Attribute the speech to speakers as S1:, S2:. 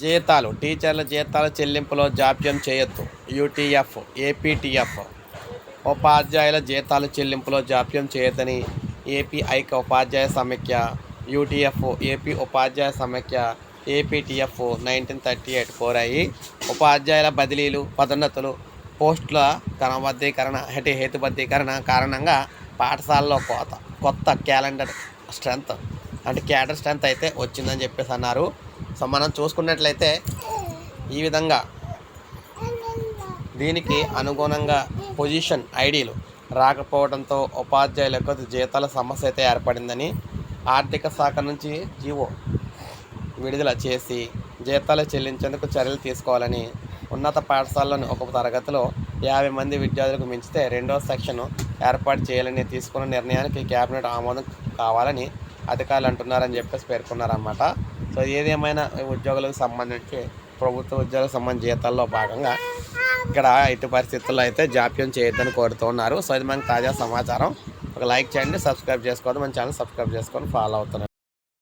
S1: జీతాలు టీచర్ల జీతాల చెల్లింపులో జాప్యం చేయొద్దు. యూటీఎఫ్ ఏపీటీఎఫ్ ఉపాధ్యాయుల జీతాల చెల్లింపులో జాప్యం చేయొద్దని ఏపీ ఐక ఉపాధ్యాయ సమైక్య యూటీఎఫ్ ఏపీ ఉపాధ్యాయ సమైక్య ఏపీటీఎఫ్ నైన్టీన్ థర్టీ ఎయిట్ కోరాయి. ఉపాధ్యాయుల బదిలీలు పదోన్నతులు పోస్టుల క్రమబద్ధీకరణ హేతు హేతుబద్ధీకరణ కారణంగా పాఠశాలలో కోత కొత్త క్యాలెండర్ స్ట్రెంత్ అంటే క్యాడర్ స్ట్రెంత్ అయితే వచ్చిందని చెప్పేసి అన్నారు. సో మనం చూసుకున్నట్లయితే ఈ విధంగా దీనికి అనుగుణంగా పొజిషన్ ఐడీలు రాకపోవడంతో ఉపాధ్యాయులకు జీతాల సమస్య అయితే ఏర్పడిందని ఆర్థిక శాఖ నుంచి జీవో విడుదల చేసి జీతాలు చెల్లించేందుకు చర్యలు తీసుకోవాలని ఉన్నత పాఠశాలలోని ఒక తరగతిలో యాభై మంది విద్యార్థులకు మించితే రెండో సెక్షన్ ఏర్పాటు చేయాలని తీసుకున్న నిర్ణయానికి కేబినెట్ ఆమోదం కావాలని అధికారులు అంటున్నారని చెప్పేసి పేర్కొన్నారన్నమాట. సో ఏదేమైనా ఉద్యోగులకు సంబంధించి ప్రభుత్వ ఉద్యోగులకు సంబంధించి జీతాల్లో భాగంగా ఇక్కడ ఇటు పరిస్థితుల్లో అయితే జాప్యం చేయొద్దని కోరుతున్నారు సో ఇది మనకి తాజా సమాచారం. ఒక లైక్ చేయండి సబ్స్క్రైబ్ చేసుకోవద్దు. మన ఛానల్ సబ్స్క్రైబ్ చేసుకొని ఫాలో అవుతున్నారు